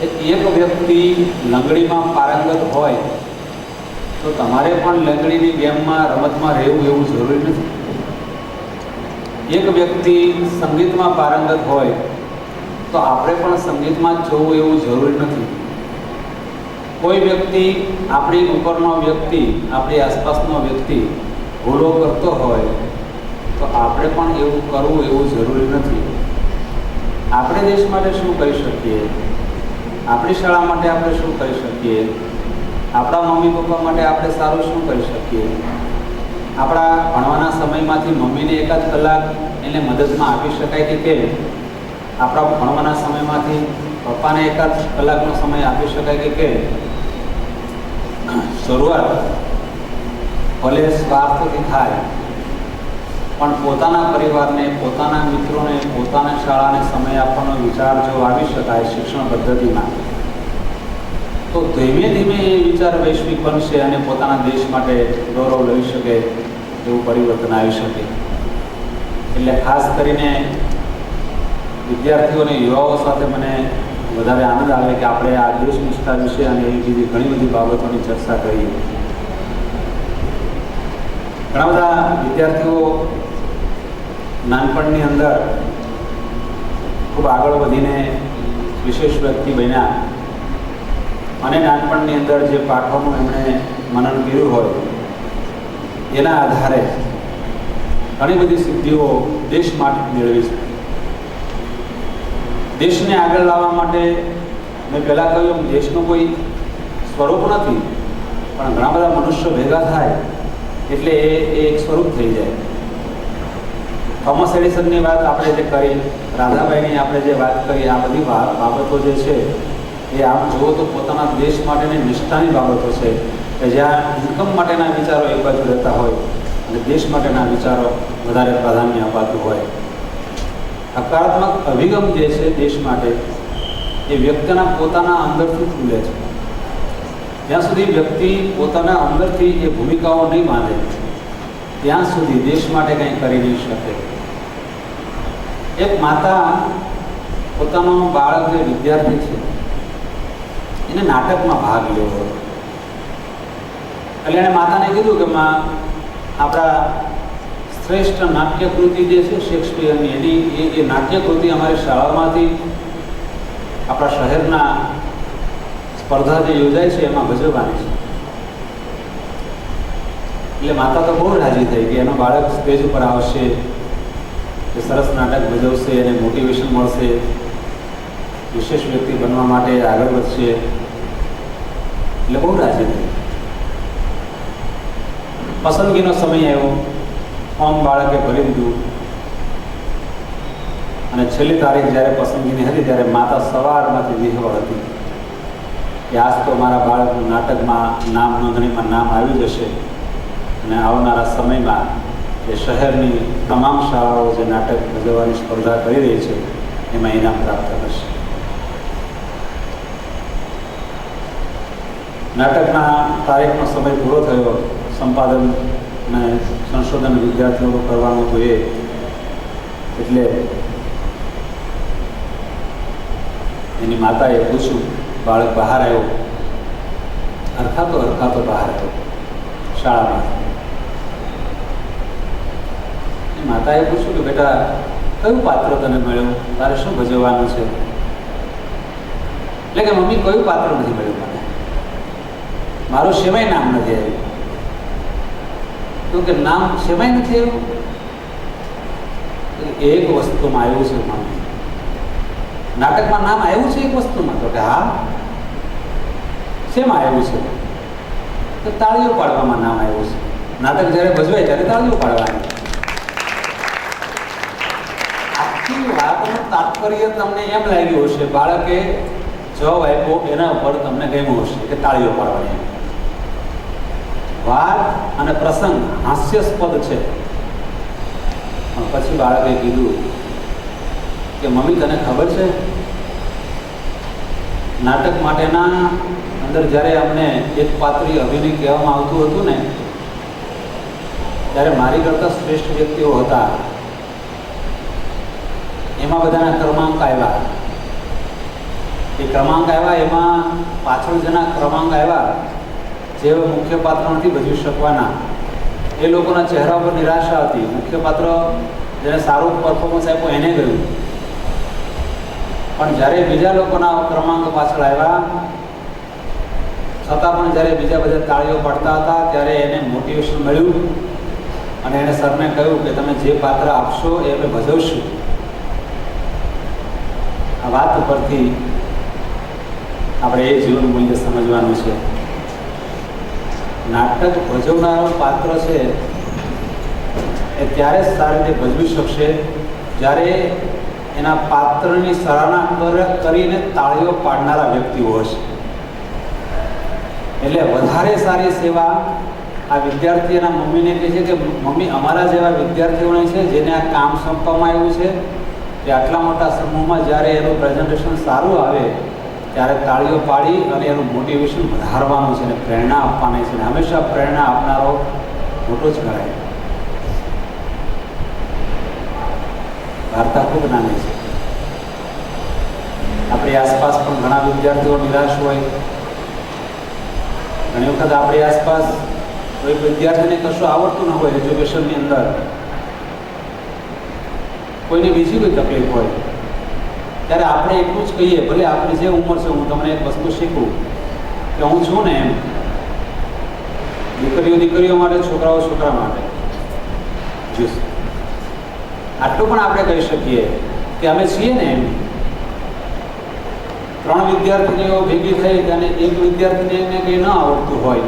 એક વ્યક્તિ લંગડીમાં પારંગત હોય, તો તમારે પણ લંગડીની ગેમમાં, રમતમાં રહેવું એવું જરૂરી નથી. એક વ્યક્તિ સંગીતમાં પારંગત હોય, તો આપણે પણ સંગીતમાં જવું એવું જરૂરી નથી. કોઈ વ્યક્તિ, આપણી ઉપરનો વ્યક્તિ, આપણી આસપાસનો વ્યક્તિ ભૂલો કરતો હોય, તો આપણે પણ એવું કરવું એવું જરૂરી નથી. આપણે દેશ માટે શું કરી શકીએ? આપણી શાળા માટે આપણે શું કરી શકીએ? આપણા મમ્મી પપ્પા માટે આપણે સારું શું કરી શકીએ? આપણા ભણવાના સમયમાંથી મમ્મીને એકાદ કલાક એને મદદમાં આપી શકાય કે કેમ? આપણા ભણવાના સમયમાંથી પપ્પાને એકાદ કલાકનો સમય આપી શકાય કે કેમ? શરૂઆત ભલે સ્વાર્થથી થાય. પણ પોતાના પરિવારને, પોતાના મિત્રોને, પોતાના શાળાને સમય આપવાનો વિચાર જો આવી શકાય શિક્ષણ પદ્ધતિમાં, તો ધીમે ધીમે એ વિચાર વૈશ્વિક બનશે અને પોતાના દેશ માટે ગૌરવ લઈ શકે એવું પરિવર્તન આવી શકે. એટલે ખાસ કરીને વિદ્યાર્થીઓ અને યુવાઓ સાથે મને વધારે આનંદ આવે કે આપણે આ દેશ નિષ્ઠા વિશે અને એવી બીજી ઘણી બધી બાબતોની ચર્ચા કરીએ ઘણા બધા વિદ્યાર્થીઓ નાનપણની અંદર ખૂબ આગળ વધીને વિશેષ વ્યક્તિ બન્યા. અને નાનપણની અંદર જે પાઠોનું એમણે મનન કર્યું હોય, એના આધારે ઘણી બધી સિદ્ધિઓ દેશ માટે મેળવી છે. દેશને આગળ લાવવા માટે મેં પહેલાં કહ્યું દેશનું કોઈ સ્વરૂપ નથી, પણ ઘણા બધા મનુષ્યો ભેગા થાય, એટલે એ એક સ્વરૂપ થઈ જાય. થોમસ એડિસનની વાત આપણે જે કરી, રાધાભાઈની આપણે જે વાત કરી, આ બધી બાબતો જે છે, એ આમ જુઓ તો પોતાના દેશ માટેની નિષ્ઠાની બાબતો છે. કે જ્યાં ઇન્કમ માટેના વિચારો એક બાજુ રહેતા હોય અને દેશ માટેના વિચારો વધારે પ્રાધાન્ય અપાતું હોય. હકારાત્મક અભિગમ જે છે દેશ માટે, એ વ્યક્તિના પોતાના અંદરથી ખુલે છે. જ્યાં સુધી વ્યક્તિ પોતાના અંદરથી એ ભૂમિકાઓ નહીં માને, ત્યાં સુધી દેશ માટે કંઈ કરી નહીં શકે. એક માતા પોતાનો બાળક જે વિદ્યાર્થી છે, એને નાટકમાં ભાગ લેવો હતો એટલે એણે માતાને કીધું કે માં, આપણા શ્રેષ્ઠ નાટ્યકૃતિ જે છે, શેક્સપિયરની, એની, એ એ નાટ્યકૃતિ અમારી શાળામાંથી આપણા શહેરના સ્પર્ધા જે યોજાય છે, એમાં ભજવવાની છે. એટલે માતા તો બહુ રાજી થઈ કે એનો બાળક સ્ટેજ ઉપર આવશે. કે સરસ નાટક ભજવશે એને મોટિવેશન મળશે. વિશેષ વ્યક્તિ બનવા માટે આગળ વધશે. એટલે બહુ રાજી થઈ. પસંદગીનો સમય આવ્યો. ફોર્મ બાળકે ભરી દીધું. અને છેલ્લી તારીખ જ્યારે પસંદગીની હતી ત્યારે માતા સવારમાંથી વિહવળ હતી. કે આજ તો મારા બાળકનું નાટકમાં નામ નોંધણીમાં નામ આવી જશે. અને આવનારા સમયમાં એ શહેરની તમામ શાળાઓ જે નાટક ભજવવાની સ્પર્ધા કરી રહી છે, એમાં ઇનામ પ્રાપ્ત કરશે નાટકના તારીખનો સમય પૂરો થયો, સંપાદન અને સંશોધન વિદ્યાર્થીઓ કરવાનું જોઈએ એટલે એની માતાએ પૂછ્યું, બાળક બહાર આવ્યો? હરખાતો હરખાતો બહાર આવ્યો. શાળામાંથી એ માતાએ પૂછ્યું કે, બેટા, કયું પાત્ર તને મળ્યું? તારે શું ભજવવાનું છે? એટલે કે, મમ્મી, કયું પાત્ર નથી મળ્યું મને મારું સેવાય નામ નથી આવ્યું. તો કે, નામ સેવાય નથી આવ્યું? એક વસ્તુમાં આવ્યું છે, મમ્મી. નાટકમાં નામ આવ્યું છે એક વસ્તુમાં? તો કે, હા. શેમાં આવ્યું છે? તો તાળીઓ પાડવામાં નામ આવ્યું છે. નાટક જ્યારે ભજવાય ત્યારે તાળીઓ પાડવાની. તાત્પર્ય તમને એમ લાગ્યું હશે, બાળકે જવાબ આપ્યો, એના ઉપર તમને ગમ્યું હશે કે તાળીઓ પાડવાની. વાત અને પ્રસંગ હાસ્યાસ્પદ છે. પણ પછી બાળકે કીધું કે, મમ્મી, તને ખબર છે? નાટક માટેના અંદર જ્યારે અમને એક પાત્રી અભિનય કહેવામાં આવતું હતું ને, ત્યારે મારી કરતાં શ્રેષ્ઠ વ્યક્તિઓ હતા એમાં બધાના ક્રમાંક આવ્યા. એ ક્રમાંક આવ્યા, એમાં પાછળ જેના ક્રમાંક આવ્યા, જે મુખ્ય પાત્ર નથી ભજવી શકવાના. એ લોકોના ચહેરા પર નિરાશા હતી. મુખ્ય પાત્ર જેને સારું પરફોર્મન્સ આપ્યું એને ગયું. પણ જ્યારે બીજા લોકોના ક્રમાંક પાછળ આવ્યા, છતાં પણ જ્યારે બીજા બધા તાળીઓ પડતા હતા, ત્યારે એને મોટિવેશન મળ્યું. અને એણે સરને કહ્યું કે તમે જે પાત્ર આપશો એ અમે ભજવશું. વાત ઉપરથી આપણે એ જીવન મૂલ્ય સમજવાનું છે. નાટક ભજવનારો પાત્ર છે એ ત્યારે જ સારી રીતે ભજવી શકશે જ્યારે એના પાત્રની સરાહના કર- કરીને તાળીઓ પાડનારા વ્યક્તિઓ હશે. એટલે વધારે સારી સેવા આ વિદ્યાર્થી એના મમ્મીને કહે છે કે, મમ્મી, અમારા જેવા વિદ્યાર્થીઓને છે જેને આ કામ સોંપવામાં આવ્યું છે કે આટલા મોટા સમૂહમાં જ્યારે એનું પ્રેઝન્ટેશન સારું આવે, ત્યારે તાળીઓ પાડી અને એનું મોટિવેશન વધારવાનું છે અને પ્રેરણા આપવાની છે. હંમેશા પ્રેરણા આપનારો મોટો જ કરાય વાર્તા ખૂબ નાની છે. આપણી આસપાસ પણ ઘણા વિદ્યાર્થીઓ નિરાશ હોય. ઘણી વખત આપણી આસપાસ કોઈ વિદ્યાર્થીને કશું આવડતું ન હોય એજ્યુકેશનની અંદર. કોઈને બીજી કોઈ તકલીફ હોય. ત્યારે આપણે એટલું જ કહીએ, ભલે આપણી જે ઉંમર છે, હું તમને એક વસ્તુ શીખું કે હું છું ને એમ. દીકરીઓ દીકરીઓ માટે, છોકરાઓ, છોકરા માટે. આટલું પણ આપણે કહી શકીએ કે અમે છીએ ને એમ. ત્રણ વિદ્યાર્થીનીઓ ભેગી થઈ અને એક વિદ્યાર્થીને કંઈ ન આવડતું હોય.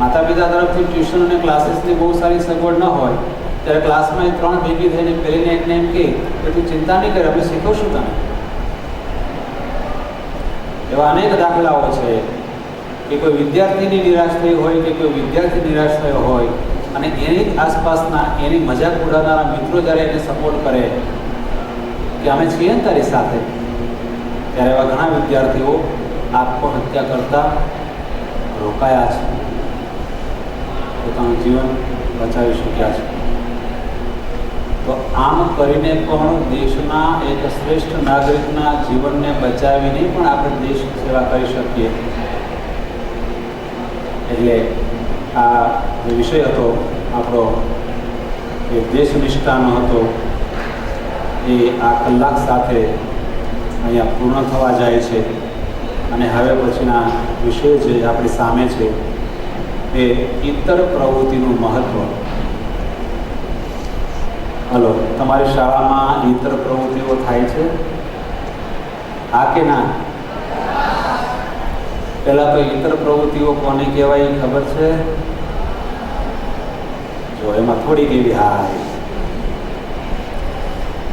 માતા પિતા તરફથી ટ્યુશન અને ક્લાસીસની બહુ સારી સગવડ ન હોય. ત્યારે ક્લાસમાં એ ત્રણ ભેગી થઈને પેલીને એકને એમ કહે, કે તું ચિંતા નહીં કરે અમે શીખવશું તને? એવા અનેક દાખલાઓ છે કે કોઈ વિદ્યાર્થીની નિરાશ થઈ હોય કે કોઈ વિદ્યાર્થી નિરાશ થયો હોય અને એની જ આસપાસના, એની મજાક ઉડાવનારા મિત્રો જ્યારે એને સપોર્ટ કરે કે અમે છીએ ને તારી સાથે, ત્યારે એવા ઘણા વિદ્યાર્થીઓ આત્મહત્યા કરતા રોકાયા છે. પોતાનું જીવન બચાવી શક્યા છે. તો આમ કરીને પણ દેશના એક શ્રેષ્ઠ નાગરિકના જીવનને બચાવીને પણ આપણે દેશ સેવા કરી શકીએ. એટલે આ જે વિષય હતો, આપણો એ દેશનિષ્ઠાનો હતો, એ આ કલાક સાથે અહીંયા પૂર્ણ થવા જાય છે. અને હવે પછીના વિષય જે આપણી સામે છે, એ ઇતર પ્રવૃત્તિનું મહત્ત્વ હલો, તમારી શાળામાં ઇતર પ્રવૃત્તિઓ થાય છે? હા કે ના? પહેલાં તો ઇતર પ્રવૃત્તિઓ કોને કહેવાય ખબર છે? જો એમાં થોડી કેવી હા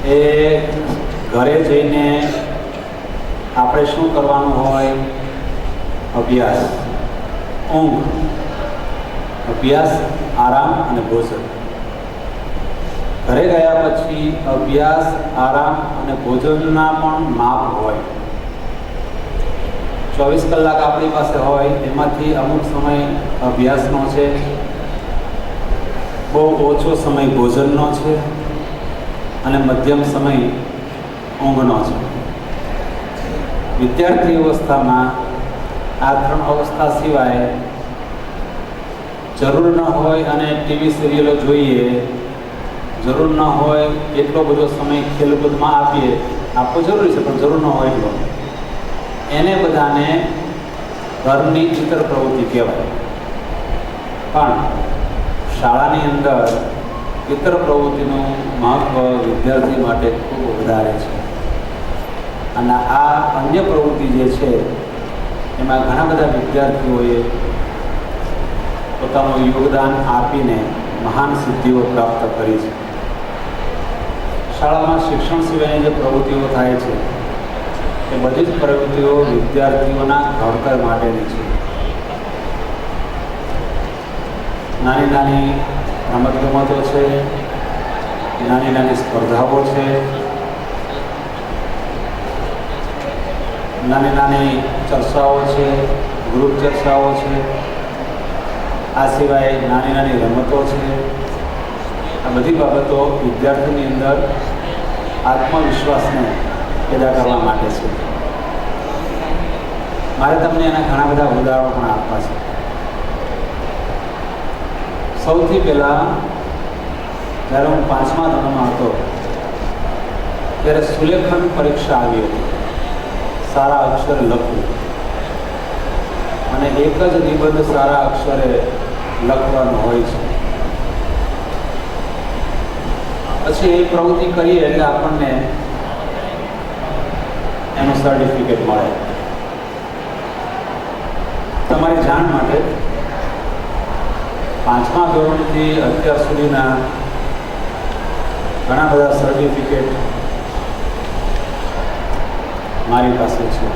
એ ઘરે જઈને આપણે શું કરવાનું હોય? અભ્યાસ. ઊંઘ. અભ્યાસ, આરામ અને ભોજન. ઘરે ગયા પછી અભ્યાસ, આરામ અને ભોજનના પણ માપ હોય. ચોવીસ કલાક આપણી પાસે હોય, એમાંથી અમુક સમય અભ્યાસનો છે. બહુ ઓછો સમય ભોજનનો છે અને મધ્યમ સમય ઊંઘનો છે. વિદ્યાર્થી અવસ્થામાં આ ત્રણ અવસ્થા સિવાય જરૂર ન હોય અને ટીવી સિરિયલો જોઈએ જરૂર ન હોય એટલો બધો સમય ખેલકૂદમાં આપીએ, આપવો જરૂરી છે, પણ જરૂર ન હોય એટલો. એને બધાને ઘરની ચિત્ર પ્રવૃત્તિ કહેવાય. પણ શાળાની અંદર ચિત્ર પ્રવૃત્તિનું મહત્ત્વ વિદ્યાર્થી માટે ખૂબ વધારે છે. અને આ અન્ય પ્રવૃત્તિ જે છે, એમાં ઘણા બધા વિદ્યાર્થીઓએ પોતાનું યોગદાન આપીને મહાન સિદ્ધિઓ પ્રાપ્ત કરી છે. શાળામાં શિક્ષણ સિવાયની જે પ્રવૃત્તિઓ થાય છે, એ બધી જ પ્રવૃત્તિઓ વિદ્યાર્થીઓના ઘડતર માટેની છે. નાની નાની રમતગમતો છે, નાની નાની સ્પર્ધાઓ છે, નાની નાની ચર્ચાઓ છે, ગ્રુપ ચર્ચાઓ છે, આ સિવાય નાની નાની રમતો છે બધી બાબતો વિદ્યાર્થીની અંદર આત્મવિશ્વાસને પેદા કરવા માટે છે. મારે તમને એના ઘણા બધા ઉદાહરણો પણ આપવા છે. સૌથી પહેલાં જ્યારે હું પાંચમા ધોરણમાં હતો ત્યારે સુલેખન પરીક્ષા આવી હતી. સારા અક્ષરે લખવું. અને એક જ નિબંધ સારા અક્ષરે લખવાનો હોય છે. પછી એ પ્રવૃત્તિ કરીએ એટલે આપણને એનું સર્ટિફિકેટ મળે. તમારી જાણ માટે પાંચમા ધોરણથી અત્યાર સુધીના ઘણા બધા સર્ટિફિકેટ મારી પાસે છે.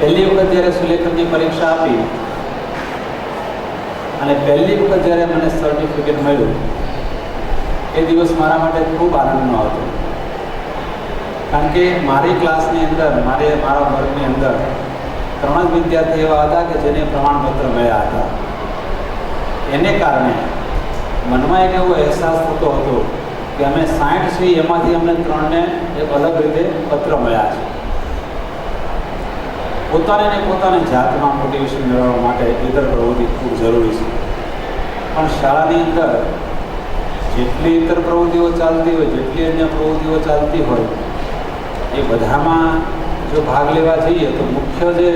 પહેલી વખત જ્યારે સુલેખનની પરીક્ષા આપી અને પહેલી વખત જ્યારે મને સર્ટિફિકેટ મળ્યું એ દિવસ મારા માટે ખૂબ આનંદનો હતો. કારણ કે મારી ક્લાસની અંદર, મારે મારા વર્ગની અંદર ત્રણ જ વિદ્યાર્થી એવા હતા કે જેને પ્રમાણપત્ર મળ્યા હતા. એને કારણે મનમાં એક એવો અહેસાસ થતો હતો કે અમે સાઠ છીએ, એમાંથી અમને ત્રણને એક અલગ રીતે પત્ર મળ્યા છે. પોતાને પોતાની જાતમાં મોટિવેશન મેળવવા માટે ઇતર પ્રવૃત્તિ ખૂબ જરૂરી છે. પણ શાળાની અંદર જેટલી ઇતર પ્રવૃત્તિઓ ચાલતી હોય, જેટલી અન્ય પ્રવૃત્તિઓ ચાલતી હોય, એ બધામાં જો ભાગ લેવા જઈએ તો મુખ્ય જે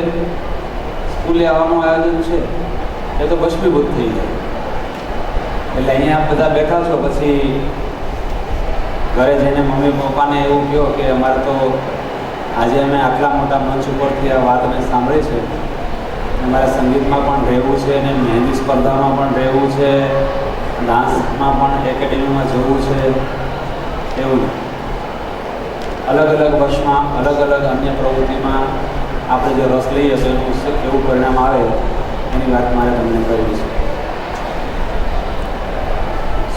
સ્કૂલે આવવાનું આયોજન છે, એ તો ભસ્મીભૂત થઈ જાય. એટલે અહીંયા બધા બેઠા છો, પછી ઘરે જઈને મમ્મી પપ્પાને એવું કહો કે અમારે તો આજે અમે આટલા મોટા મંચ ઉપરથી આ વાત અમે સાંભળી છે. અમારે સંગીતમાં પણ રહેવું છે અને મહેંદી સ્પર્ધામાં પણ રહેવું છે. ડાન્સમાં પણ એકેડેમીમાં જવું છે એવું અલગ અલગ વર્ષમાં અલગ અલગ અન્ય પ્રવૃત્તિમાં આપણે જે રસ લઈએ તો એનું કેવું પરિણામ આવે, એની વાત મારે તમને કરવી છે.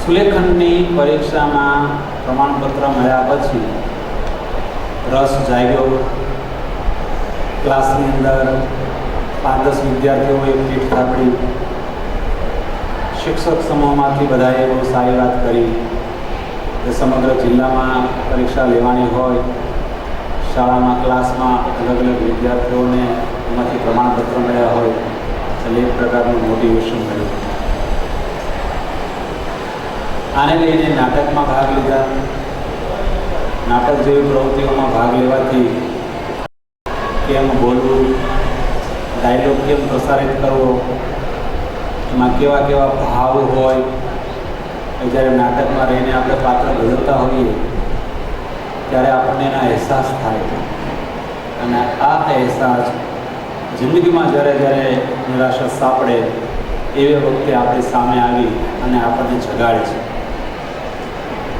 સુલેખનની પરીક્ષામાં પ્રમાણપત્ર મળ્યા પછી રસ જાગ્યો. ક્લાસની અંદર પાંચ દસ વિદ્યાર્થીઓએ પીઠ થાપડી. શિક્ષક સમૂહમાંથી બધાએ બહુ સારી વાત કરી કે સમગ્ર જિલ્લામાં પરીક્ષા લેવાની હોય, શાળામાં, ક્લાસમાં અલગ અલગ વિદ્યાર્થીઓને એમાંથી પ્રમાણપત્ર મળ્યા હોય, એટલે એક પ્રકારનું મોટિવેશન મળ્યું. આને લઈને નાટકમાં ભાગ લીધા. નાટક જેવી પ્રવૃત્તિઓમાં ભાગ લેવાથી કેમ બોલવું ડાયલોગ કેમ પ્રસારિત કરવો એમાં કેવા કેવા ભાવ હોય જ્યારે નાટકમાં રહીને આપણે પાત્ર ભજવતા હોઈએ, ત્યારે આપણને એના અહેસાસ થાય અને આ અહેસાસ જિંદગીમાં જ્યારે જ્યારે નિરાશા સાંપડે, એવી વખતે આપણી સામે આવી અને આપણને જગાડે છે.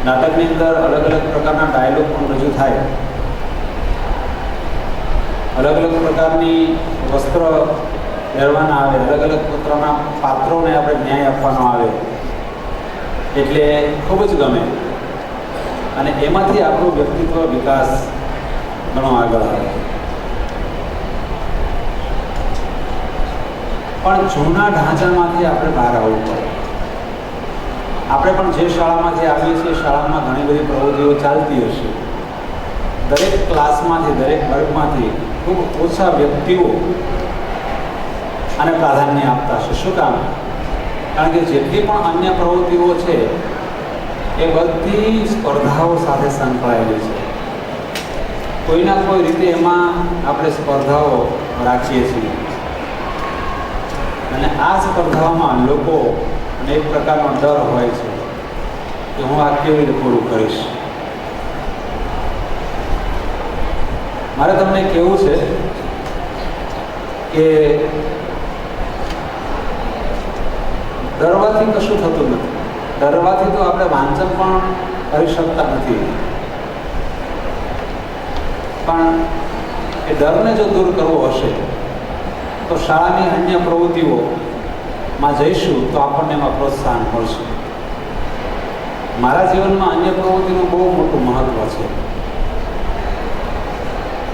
નાટકની અંદર અલગ અલગ પ્રકારના ડાયલોગ પણ રજૂ થાય. અલગ અલગ પ્રકારની વસ્ત્ર પહેરવાના આવે, અલગ અલગ પ્રકારના પાત્રોને આપણે ન્યાય આપવાનો આવે. એટલે ખૂબ જ ગમે. અને એમાંથી આપણું વ્યક્તિત્વ વિકાસ ઘણો આગળ આવે. પણ જૂના ઢાંચામાંથી આપણે બહાર આવવું પડે. આપણે પણ જે શાળામાંથી આવીએ છીએ, શાળામાં ઘણી બધી પ્રવૃત્તિઓ ચાલતી હશે. દરેક ક્લાસમાંથી, દરેક વર્ગમાંથી ખૂબ ઓછા વ્યક્તિઓ આને પ્રાધાન્ય આપતા છે શું કામ? કારણ કે જેટલી પણ અન્ય પ્રવૃત્તિઓ છે, એ બધી સ્પર્ધાઓ સાથે સંકળાયેલી છે. કોઈના કોઈ રીતે એમાં આપણે સ્પર્ધાઓ રાખીએ છીએ. અને આ સ્પર્ધાઓમાં લોકો અને એક પ્રકારનો ડર હોય છે કે હું આ કેવી રીતે પૂરું કરીશ? મારે તમને કહેવું છે કે ડરવાથી કશું થતું નથી? ડરવાથી તો આપણે વાંચન પણ કરી શકતા નથી. પણ એ ડરને જો દૂર કરવો હશે, તો શાળાની અન્ય પ્રવૃત્તિઓમાં જઈશું તો આપણને એમાં પ્રોત્સાહન મળશે. મારા જીવનમાં અન્ય પ્રવૃત્તિનું બહુ મોટું મહત્ત્વ છે.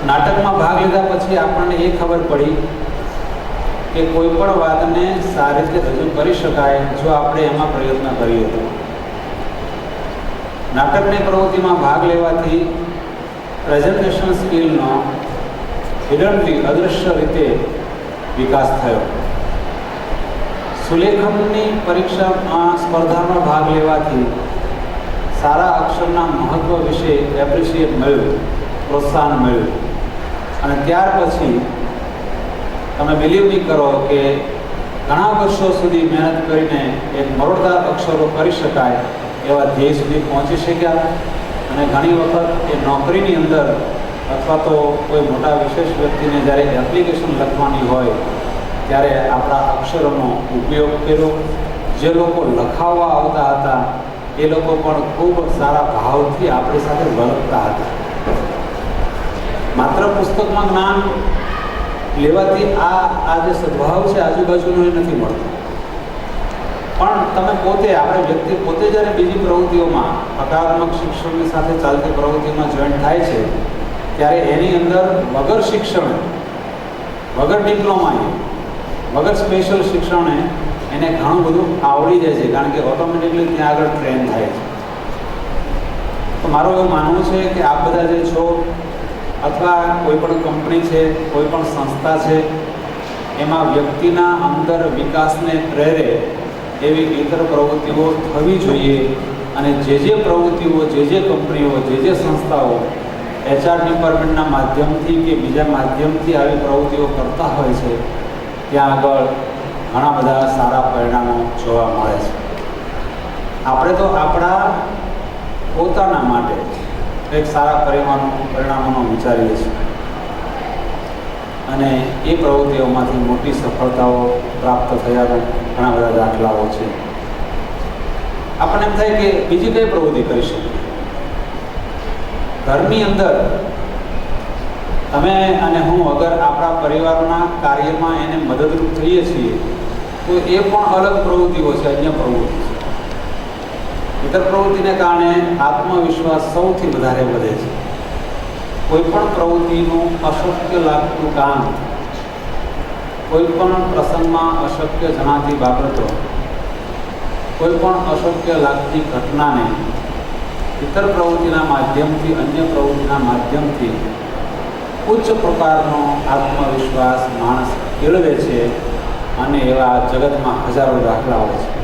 નાટકમાં ભાગ લીધા પછી આપણને એ ખબર પડી કે કોઈ પણ વાતને સારી રીતે રજૂ કરી શકાય જો આપણે એમાં પ્રયત્ન કરીએ તો. નાટકની પ્રવૃત્તિમાં ભાગ લેવાથી પ્રેઝન્ટેશન સ્કિલનો હિડનલી અદૃશ્ય રીતે વિકાસ થયો. સુલેખનની પરીક્ષામાં સ્પર્ધામાં ભાગ લેવાથી સારા અક્ષરના મહત્વ વિશે એપ્રિશિએટ મળ્યું, પ્રોત્સાહન મળ્યું. અને ત્યાર પછી તમે બિલીવ નહીં કરો કે ઘણા વર્ષો સુધી મહેનત કરીને એક મરોડદાર અક્ષરો કરી શકાય એવા ધ્યેય સુધી પહોંચી શક્યા. અને ઘણી વખત એ નોકરીની અંદર અથવા તો કોઈ મોટા વિશેષ વ્યક્તિને જ્યારે એપ્લિકેશન લખવાની હોય, ત્યારે આપણા અક્ષરોનો ઉપયોગ કર્યો. જે લોકો લખાવવા આવતા હતા, એ લોકો પણ ખૂબ સારા ભાવથી આપણી સાથે વર્તતા હતા. માત્ર પુસ્તકમાં જ્ઞાન લેવાથી આ આ જે સદભાવ છે આજુબાજુનો એ નથી મળતો. પણ તમે પોતે, આપણે વ્યક્તિ પોતે જ્યારે બીજી પ્રવૃત્તિઓમાં હકારાત્મક શિક્ષણની સાથે ચાલતી પ્રવૃત્તિમાં જોઈન્ટ થાય છે, ત્યારે એની અંદર વગર શિક્ષણ, વગર ડિપ્લોમાએ વગર સ્પેશિયલ શિક્ષણે એને ઘણું બધું આવડી જાય છે, કારણ કે ઓટોમેટિકલી ત્યાં આગળ ટ્રેન થાય છે. તો મારું એવું માનવું છે કે આપ બધા જે છો અથવા કોઈ પણ કંપની છે, કોઈ પણ સંસ્થા છે, એમાં વ્યક્તિના અંદર વિકાસને પ્રેરે એવી ઇતર પ્રવૃત્તિઓ થવી જોઈએ અને જે જે પ્રવૃત્તિઓ, જે જે કંપનીઓ, જે જે સંસ્થાઓ એચઆર ડિપાર્ટમેન્ટના માધ્યમથી કે બીજા માધ્યમથી આવી પ્રવૃત્તિઓ કરતા હોય છે, ત્યાં આગળ ઘણા બધા સારા પરિણામો જોવા મળે છે. આપણે તો આપણા પોતાના માટે એક સારા પરિણામો પરિણામોનો વિચારીએ છીએ. અને એ પ્રવૃત્તિઓમાંથી મોટી સફળતાઓ પ્રાપ્ત થયાના ઘણા બધા દાખલાઓ છે. આપણને એમ થાય કે બીજી કઈ પ્રવૃત્તિ કરી શકીએ? ઘરની અંદર તમે અને હું અગર આપણા પરિવારના કાર્યમાં એને મદદરૂપ થઈએ છીએ, તો એ પણ અલગ પ્રવૃત્તિઓ છે, અન્ય પ્રવૃત્તિ છે. ઇતર પ્રવૃત્તિને કારણે આત્મવિશ્વાસ સૌથી વધારે વધે છે. કોઈ પણ પ્રવૃત્તિનું અશક્ય લાગતું કામ કોઈ પણ પ્રસંગમાં અશક્ય જણાતી બાબતો કોઈ પણ અશક્ય લાગતી ઘટનાને ઇતર પ્રવૃત્તિના માધ્યમથી, અન્ય પ્રવૃત્તિના માધ્યમથી ઉચ્ચ પ્રકારનો આત્મવિશ્વાસ માણસ કેળવે છે અને એવા જગતમાં હજારો દાખલાઓ છે.